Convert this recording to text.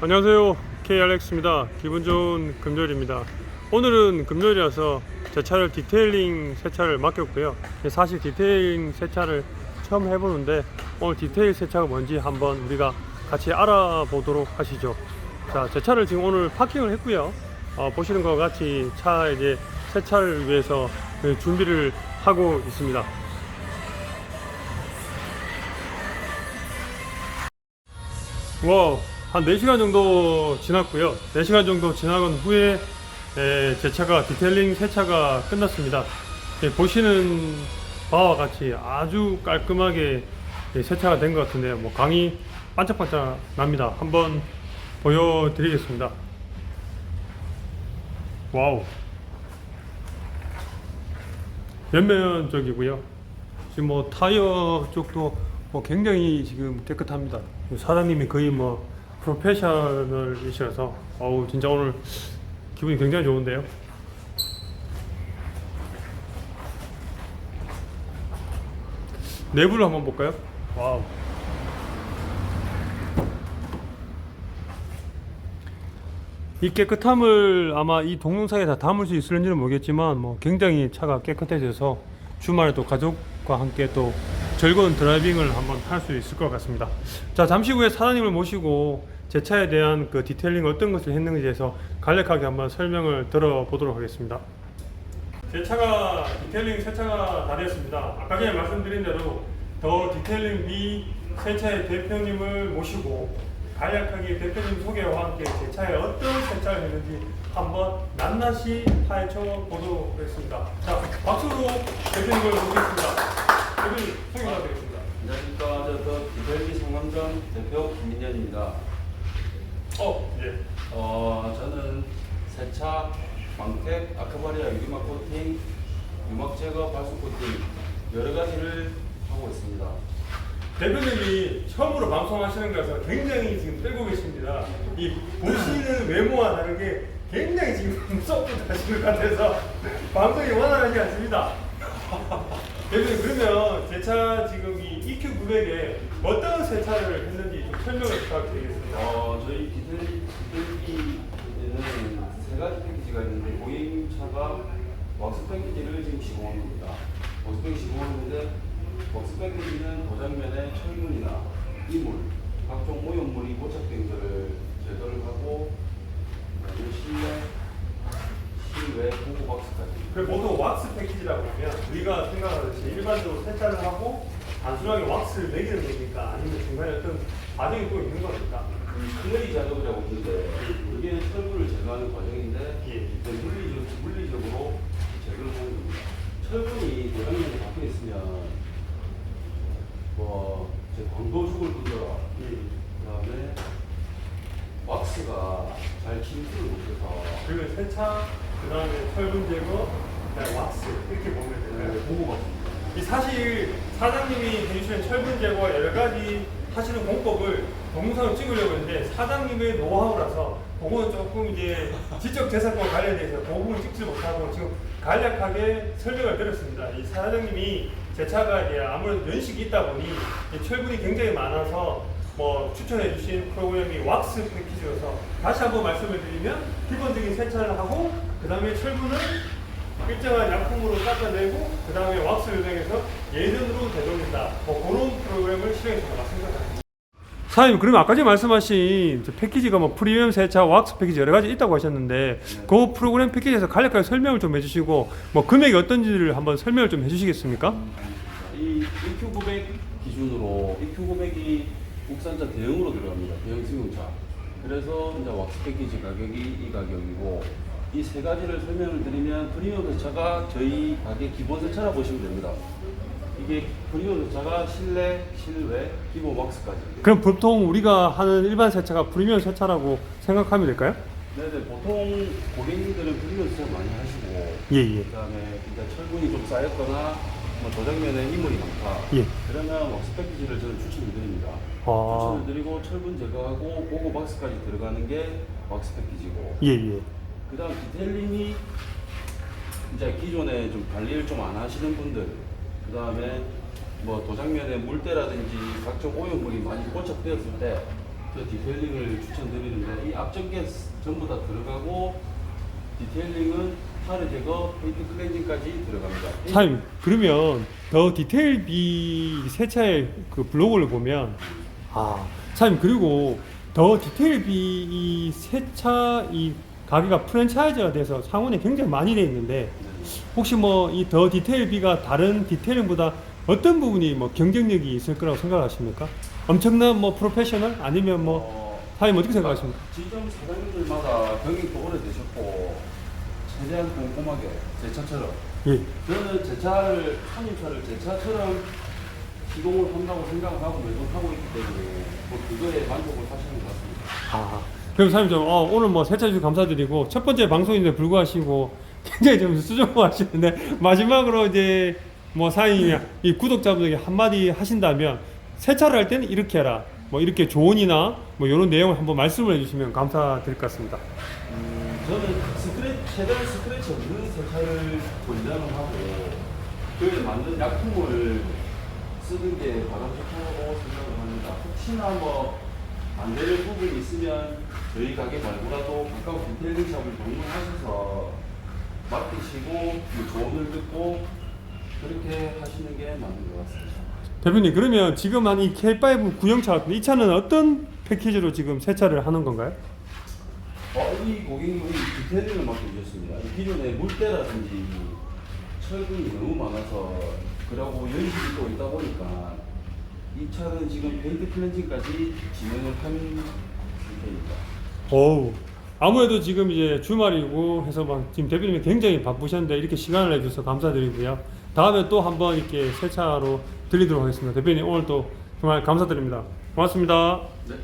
안녕하세요. KRX입니다. 기분 좋은 금요일입니다. 오늘은 금요일이라서 제 차를 디테일링 세차를 맡겼고요. 사실 디테일링 세차를 처음 해보는데 오늘 디테일 세차가 뭔지 한번 우리가 같이 알아보도록 하시죠. 자제 차를 지금 오늘 파킹을 했고요. 어, 보시는 것 같이 차 이제 세차를 위해서 그 준비를 하고 있습니다. 와, 한 4시간 정도 지났고요. 4시간 정도 지나간 후에 에, 제 차가 디테일링 세차가 끝났습니다. 예, 보시는 바와 같이 아주 깔끔하게 예, 세차가 된 것 같은데요. 뭐 광이 반짝반짝 납니다. 한번 보여드리겠습니다. 와우. 옆면적이고요. 지금 뭐 타이어 쪽도 뭐 굉장히 지금 깨끗합니다. 사장님이 거의 뭐 프로페셔널이셔서 어우 진짜 오늘 기분이 굉장히 좋은데요. 내부를 한번 볼까요? 와우. 이 깨끗함을 아마 이 동영상에 다 담을 수 있을지는 모르겠지만 뭐 굉장히 차가 깨끗해져서 주말에 또 가족과 함께 또 즐거운 드라이빙을 한번 할 수 있을 것 같습니다. 자 잠시 후에 사장님을 모시고 제 차에 대한 그 디테일링 어떤 것을 했는지에 대해서 간략하게 한번 설명을 들어보도록 하겠습니다. 제 차가 디테일링 세차가 다 되었습니다. 아까 전에 말씀드린 대로 더 디테일링 B 세차의 대표님을 모시고 간략하게 대표님 소개와 함께 제 차에 어떤 세차를 했는지 한번 낱낱이 파헤쳐 보도록 하겠습니다. 자, 박수로 대표님을 모시겠습니다. 대표님 소개 부탁드리겠습니다. 안녕하십니까. 저그 디벨리 상암점 대표 김민현입니다. 어, 예. 어, 저는 세차, 광택, 아크바리아 유리막 코팅, 유막 제거, 발수 코팅 여러 가지를 하고 있습니다. 대표님이 처음으로 방송하시는 거라서 굉장히 지금 떨고 계십니다. 이 보시는 외모와 다르게 굉장히 지금 무섭고 하시는 것 같아서 방송이 원활하지 않습니다. 대표님 그러면 제 차 지금 이 EQ900에 어떤 세차를 했는지 좀 설명을 부탁드리겠습니다. 어, 저희 디벨리 디벨리에는 세 가지 패키지가 있는데 고객차가 왁스 패키지를 지금 시공한 겁니다. 왁스 패키지 시공하는데 왁스 패키지는 도장면에 철물이나 이물, 각종 오염물이 고착된 것을 제거를 하고 실내, 실외, 보고 박스까지 그 보통 왁스 패키지라고 하면 우리가 생각하듯이 일반적으로 세차를 하고 단순하게 왁스를 매기는 겁니까? 아니면 중간에 어떤 과정이 또 있는 겁니까? 이 클레이 작업이라고 있는데 이게 철분을 제거하는 과정인데 예. 이제 물리적, 물리적으로 제거를 하는 겁니다. 철분이 도장면에 박혀 있으면 뭐 이제 광도죽을 던져라 예. 그다음에 왁스가 잘 침투를 못해서 그리고 세차, 그 다음에 철분 제거, 그 다음에 왁스 이렇게 보면 되나요? 네, 보고 봤습니다. 이 사실 사장님이 해주시는 철분 제거 여러 가지 하시는 공법을 동영상을 찍으려고 했는데 사장님의 노하우라서 그거는 조금 이제 지적 재산권 관련돼서 그 부분 찍지 못하고 지금 간략하게 설명을 드렸습니다. 이 사장님이 제 차가 이제 아무래도 연식이 있다 보니 이 철분이 굉장히 많아서 뭐 추천해 주신 프로그램이 왁스 패키지여서 다시 한번 말씀을 드리면 기본적인 세차를 하고 그 다음에 철분을 일정한 약품으로 닦아내고 그 다음에 왁스 요정에서 예전으로 되돌린다. 뭐 그런 프로그램을 실행해서 맞습니다. 사장님 그러면 아까 전에 말씀하신 저 패키지가 뭐 프리미엄 세차 왁스 패키지 여러 가지 있다고 하셨는데 그 프로그램 패키지에서 간략하게 설명을 좀 해주시고 뭐 금액이 어떤지를 한번 설명을 좀 해주시겠습니까? 이 EQ900 기준으로 EQ900이 국산차 대형으로 들어갑니다. 대형 승용차. 그래서 이제 왁스 패키지 가격이 이 가격이고 이 세 가지를 설명을 드리면 프리미엄 세차가 저희 가게 기본 세차라 보시면 됩니다. 이게 프리미엄 세차가 실내, 실외, 기본 왁스까지. 그럼 보통 우리가 하는 일반 세차가 프리미엄 세차라고 생각하면 될까요? 네네 보통 고객님들은 프리미엄 세차 많이 하시고 예 예. 그다음에 이제 철분이 좀 쌓였거나 뭐 도장면에 이물이 많다. 예. 그러면 왁스 패키지를 저는 추천을 드립니다. 아. 추천을 드리고 철분 제거하고 보고 박스까지 들어가는 게 왁스 패키지고 예 예. 그다음 디테일링이 이제 기존에 좀 관리를 좀 안 하시는 분들 그다음에 뭐 도장면에 물때라든지 각종 오염물이 많이 고착되었을 때 그 디테일링을 추천드리는데 앞전개 전부 다 들어가고 디테일링은 타르 제거, 페인트 클렌징까지 들어갑니다. 사장님 그러면 더 디테일 비 세차의 그 블로그를 보면 아 사장님 그리고 더 디테일 비 이 세차 이 가게가 프랜차이즈가 돼서 상원에 굉장히 많이 돼 있는데 혹시 뭐 이 더 디테일 비가 다른 디테일링보다 어떤 부분이 뭐 경쟁력이 있을 거라고 생각하십니까? 엄청난 뭐 프로페셔널 아니면 뭐 어, 사장님 어떻게 생각하십니까? 지점 사장님들마다 경력도 오래되셨고 최대한 꼼꼼하게 제 차처럼 예. 저는 제 차를 손님차를 제 차처럼 시공을 한다고 생각을 하고 매도하고 있기 때문에 뭐 그거에 만족을 하시는 것 같습니다. 아, 그럼 사장님 좀 어, 오늘 뭐 세차 주셔서 감사드리고 첫 번째 방송인데 불구하시고 굉장히 좀 수줍어 하시는데 마지막으로 이제 뭐 사장님이 이 구독자분에게 한마디 하신다면 세차를 할 때는 이렇게 해라 뭐 이렇게 조언이나 뭐 이런 내용을 한번 말씀을 해주시면 감사드릴 것 같습니다. 음, 저는 스크래 최대한 스크래치 없는 세차를 권장을 하고 그에 맞는 약품을 쓰는 게 가장 좋다고 생각을 합니다. 혹시나 뭐 안 되는 부분이 있으면 저희 가게 말고라도 가까운 디테일링 샵을 방문하셔서 맡으시고 그 조언을 듣고 그렇게 하시는 게 맞는 것 같습니다. 대표님 그러면 지금 한 이 K5 구형차 같은데 이 차는 어떤 패키지로 지금 세차를 하는 건가요? 어, 이 고객님이 디테일링을 맡겨주셨습니다. 이 기존에 물때라든지 철분이 너무 많아서 그러고 연식이 또 있다 보니까 이 차는 지금 페인트 클렌징까지 진행을 한 상태입니다. 어우 아무래도 지금 이제 주말이고 해서 막 지금 대표님이 굉장히 바쁘셨는데 이렇게 시간을 내주셔서 감사드리고요. 다음에 또 한번 이렇게 세차로 들리도록 하겠습니다. 대표님 오늘 또 정말 감사드립니다. 고맙습니다. 네,